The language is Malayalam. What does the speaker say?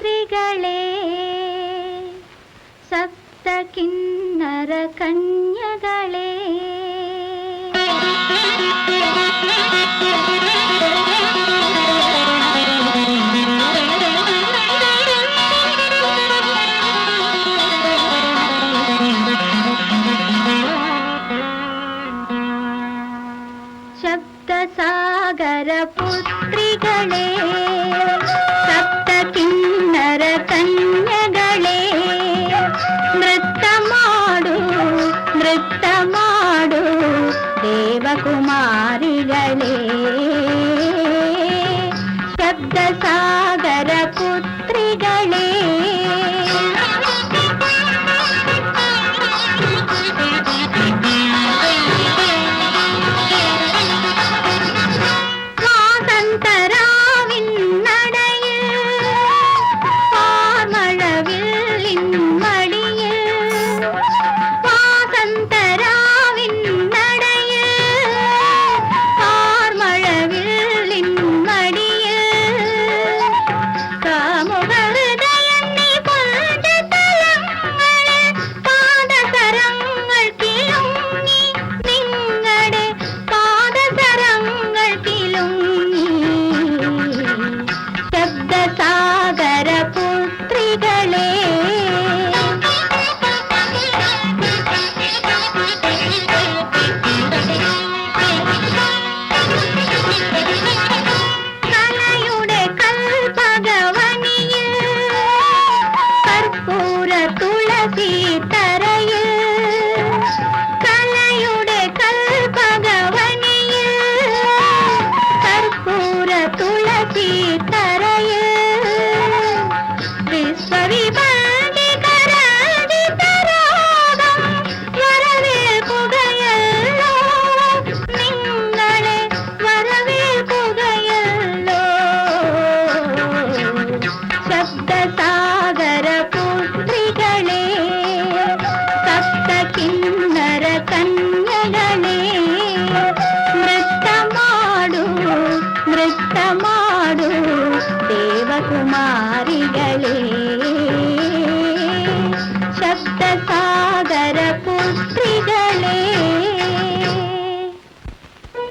സ്ത്രീകളേ സപ്ത കിന്നര കന്യകളെ ശബ്ദസാഗര പുത്രികളേ ராகுமாரிகளே